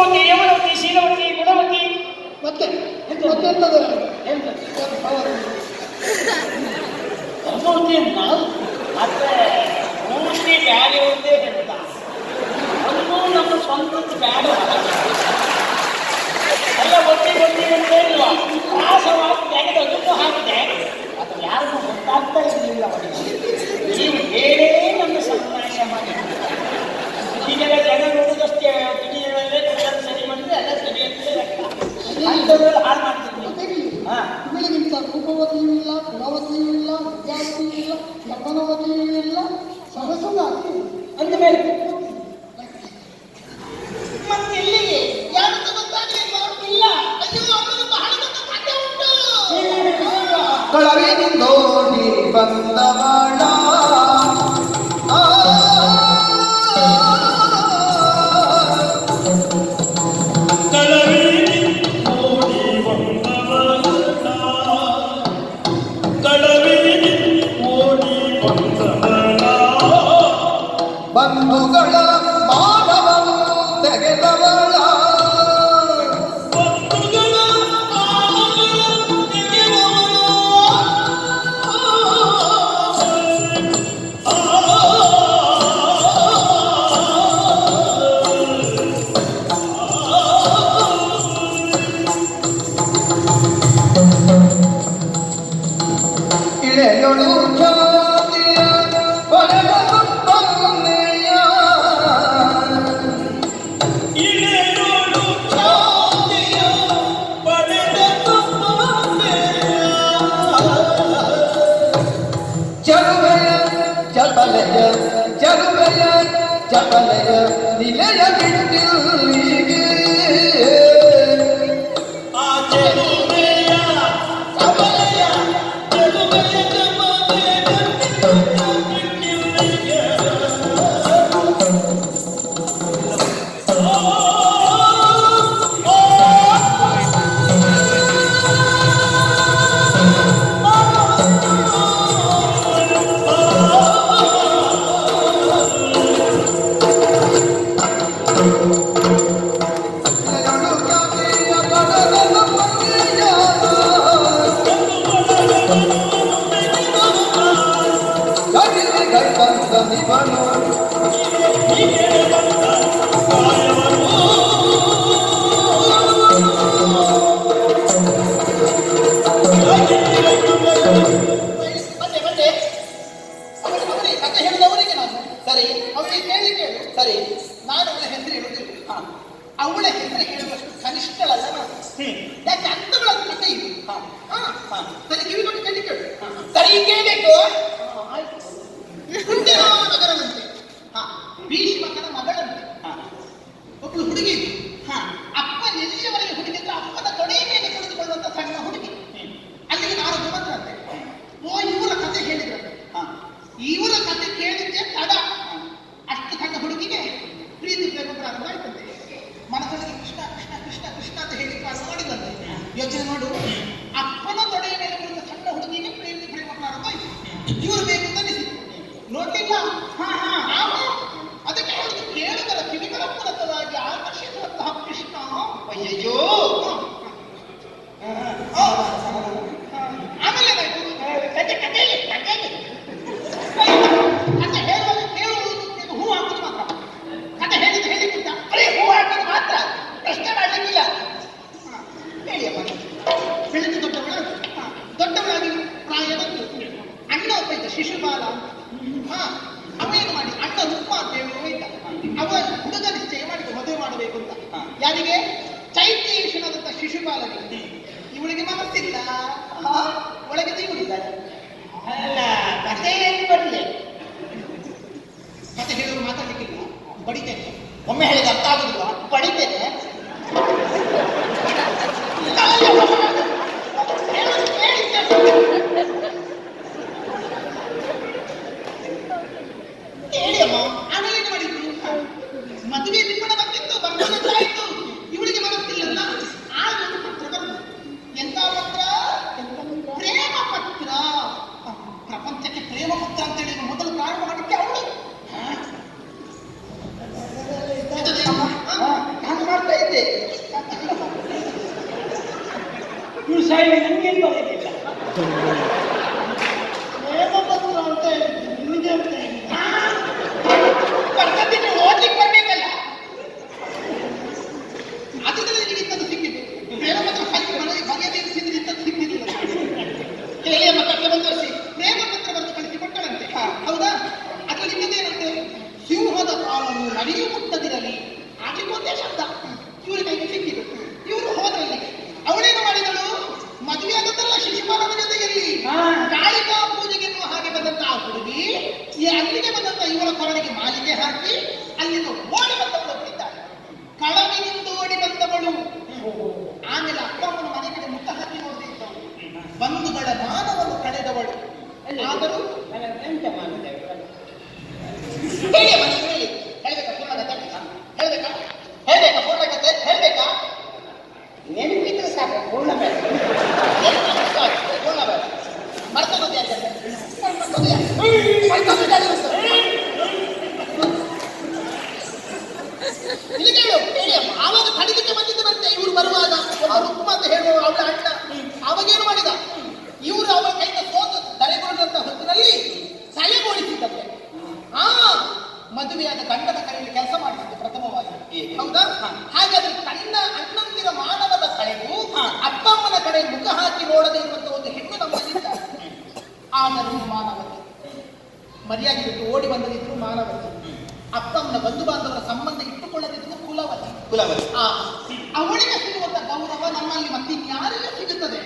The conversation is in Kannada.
ರೂಪವತಿ ಯಮನವತಿ ಶೀಲವತಿ ಗುಣವತಿ. ಮತ್ತೆ ಮತ್ತೆಂತದ ಮೂರ್ತಿ ಮತ್ತೆ ಮೂರ್ತಿ ಬ್ಯಾಡ ಒಂದೇ ಹೇಳ್ದ ಒಂದು ನಮ್ಮ ಸ್ವಂತ ಬ್ಯಾಡ ಎಲ್ಲ ಅಂತ ಇಲ್ಲ ರಾಸವಾಗಿ ತೆಗೆದು ಅದಕ್ಕೂ ಹಾಕಿದೆ. ಅದು ಯಾರಿಗೂ ಗೊತ್ತಾಗ್ತಾ ಇರಲಿಲ್ಲ ನೀವು ಹೇಳೇ ನಮ್ಮ ಸಂತಾಶ ಮಾಡಿ. ಈಗೆಲ್ಲ ಜನ ನೋಡಿದಷ್ಟೇ ಇವಳಿಗಿಂತ ರೂಪವತಿಯೂ ಇಲ್ಲ ಗುಣವತಿಯೂ ಇಲ್ಲ ವಿದ್ಯಾರ್ಥಿಯೂ ಇಲ್ಲ ಯಮನವತಿಯೂ ಇಲ್ಲ ಸರಸನಾಗಿ ಅಂದ ಮೇಲೆ ಬಂಧುಗಳ ಮಾನವನ್ನು ತೆಗೆದವಳ. ಇಳೆಯೊಳು Yeah. ಅವಳ ಹೆಸರು ಹೇಳುವಷ್ಟು ಕನಿಷ್ಠಳಲ್ಲ ನಾನು ಯಾಕೆ ಅಂತಗಳ ಕಥೆ ಇದು? ಸರಿ ಕಿವಿಕೊಂಡು ಕೇಳಿ ಕೇಳು ಸರಿ ಕೇಳಬೇಕು? ಮಗನಂತೆ ಭೀಷ್ಮಕನ ಮಗಳಂತೆ. ಒಬ್ಬಳು ಹುಡುಗಿ 我这个哈哈。ಯಾರಿಗೆ? ಚೈತ್ಯ ಈಶನಾದಂತ ಶಿಶುಪಾಲನಿಗೆ ಇವಳಿಗೆ ಮನಸ್ಸಿಲ್ಲ. ನೈ ನನಗೇನು ಬರೋದಿಲ್ಲ ಹೇಗಪ್ಪತ್ತು ನಿಮಗೆ ಓದ್ಲಿಕ್ಕೆ ಬರ್ಬೇಕಲ್ಲ. ಅದು ಮದುವೆಯಾದ ಗಂಡನ ಕಡೆಯಲ್ಲಿ ಕೆಲಸ ಮಾಡಿಸಿದ್ದು ಪ್ರಥಮವಾಗಿ. ಹೌದಾ? ಹಾಗೆ ಹಾಗಾದ್ರೆ ತನ್ನ ಅಣ್ಣಂದಿರ ಮಾನವದ ಕಳೆಗೂ ಅಪ್ಪ ಅಮ್ಮನ ಕಡೆ ಮುಖ ಹಾಕಿ ನೋಡದೆ ಇರುವಂತ ಒಂದು ಹೆಣ್ಣು ನಮ್ಮಲ್ಲಿದ್ದಾರೆ ಆದರೂ ಮಾನವತೆ. ಮರ್ಯಾದೆ ಬಿಟ್ಟು ಓಡಿ ಬಂದದಿದ್ರು ಮಾನವತೆ. ಅಪ್ಪಮ್ಮನ ಬಂಧು ಬಾಂಧವರ ಸಂಬಂಧ ಇಟ್ಟುಕೊಳ್ಳದಿದ್ರು ಕುಲವತಿ. ಕುಲವತಿ. ಅವಳಿಗೆ ಸಿಗುವಂತ ಗೌರವ ನಮ್ಮಲ್ಲಿ ಮತ್ತೆ ಯಾರಿಗೂ ಸಿಗುತ್ತದೆ.